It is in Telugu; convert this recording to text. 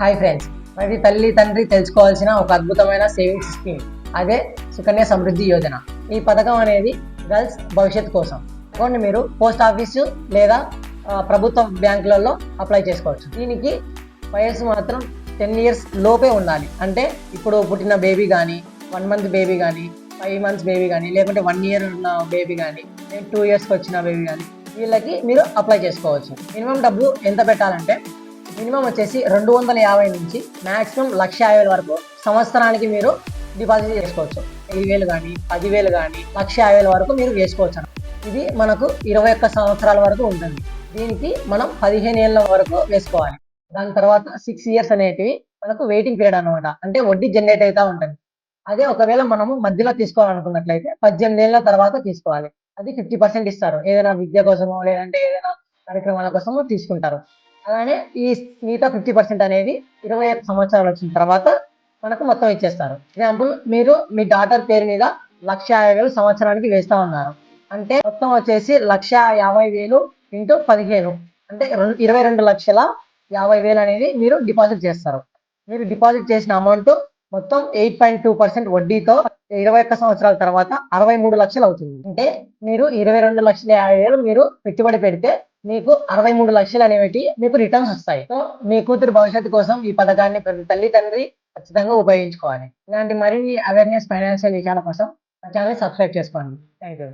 హాయ్ ఫ్రెండ్స్ మరి తల్లి తండ్రి తెలుసుకోవాల్సిన ఒక అద్భుతమైన సేవింగ్స్ స్కీమ్ అదే సుకన్య సమృద్ధి యోజన. ఈ పథకం అనేది గర్ల్స్ భవిష్యత్తు కోసం. అకౌంట్ని మీరు పోస్ట్ ఆఫీసు లేదా ప్రభుత్వ బ్యాంకులలో అప్లై చేసుకోవచ్చు. దీనికి వయసు మాత్రం టెన్ ఇయర్స్ లోపే ఉండాలి. అంటే ఇప్పుడు పుట్టిన బేబీ కానీ వన్ మంత్ బేబీ కానీ ఫైవ్ మంత్స్ బేబీ కానీ లేకుంటే వన్ ఇయర్ ఉన్న బేబీ కానీ టూ ఇయర్స్కి వచ్చిన బేబీ కానీ వీళ్ళకి మీరు అప్లై చేసుకోవచ్చు. మినిమం డబ్బు ఎంత పెట్టాలంటే మినిమం వచ్చేసి రెండు వందల యాభై నుంచి మాక్సిమం లక్ష యాభై వరకు సంవత్సరానికి మీరు డిపాజిట్ చేసుకోవచ్చు. ఐదు వేలు కానీ పదివేలు కానీ లక్ష యాభై వరకు మీరు వేసుకోవచ్చు ఇది మనకు ఇరవై ఒక్క సంవత్సరాల వరకు ఉంటుంది. దీనికి మనం పదిహేను ఏళ్ళ వరకు వేసుకోవాలి. దాని తర్వాత సిక్స్ ఇయర్స్ అనేటివి మనకు వెయిటింగ్ పీరియడ్ అనమాట అంటే వడ్డీ జనరేట్ అవుతా ఉంటుంది. అదే ఒకవేళ మనము మధ్యలో తీసుకోవాలనుకున్నట్లయితే పద్దెనిమిది ఏళ్ళ తర్వాత తీసుకోవాలి. అది ఫిఫ్టీ పర్సెంట్ ఇస్తారు. ఏదైనా విద్య కోసమో లేదంటే ఏదైనా కార్యక్రమాల కోసమో తీసుకుంటారు. అలానే ఈ మిగతా ఫిఫ్టీ పర్సెంట్ అనేది ఇరవై ఒక్క సంవత్సరాలు వచ్చిన తర్వాత మనకు మొత్తం ఇచ్చేస్తారు. ఎగ్జాంపుల్ మీరు మీ డాటర్ పేరు మీద లక్ష యాభై వేలు సంవత్సరానికి వేస్తా ఉన్నారు. అంటే మొత్తం వచ్చేసి లక్ష యాభై వేలు ఇంటూ పదిహేను. అంటే రెండు ఇరవై రెండు లక్షల యాభై వేలు అనేది మీరు డిపాజిట్ చేస్తారు. మీరు డిపాజిట్ చేసిన అమౌంట్ మొత్తం ఎయిట్ పాయింట్ టూ పర్సెంట్ వడ్డీతో ఇరవై ఒక్క సంవత్సరాల తర్వాత అరవై మూడు లక్షలు అవుతుంది. అంటే మీరు ఇరవై రెండు లక్షల యాభై వేలు మీరు పెట్టుబడి పెడితే మీకు అరవై మూడు లక్షలు అనేవి మీకు రిటర్న్స్ వస్తాయి. సో మీ కూతురు భవిష్యత్తు కోసం ఈ పథకాన్ని ప్రతి తల్లి తండ్రి ఖచ్చితంగా ఉపయోగించుకోవాలి. ఇలాంటి మరిన్ని అవేర్నెస్ ఫైనాన్షియల్ విషయాల కోసం ఛానల్ సబ్స్క్రైబ్ చేసుకోండి. Thank you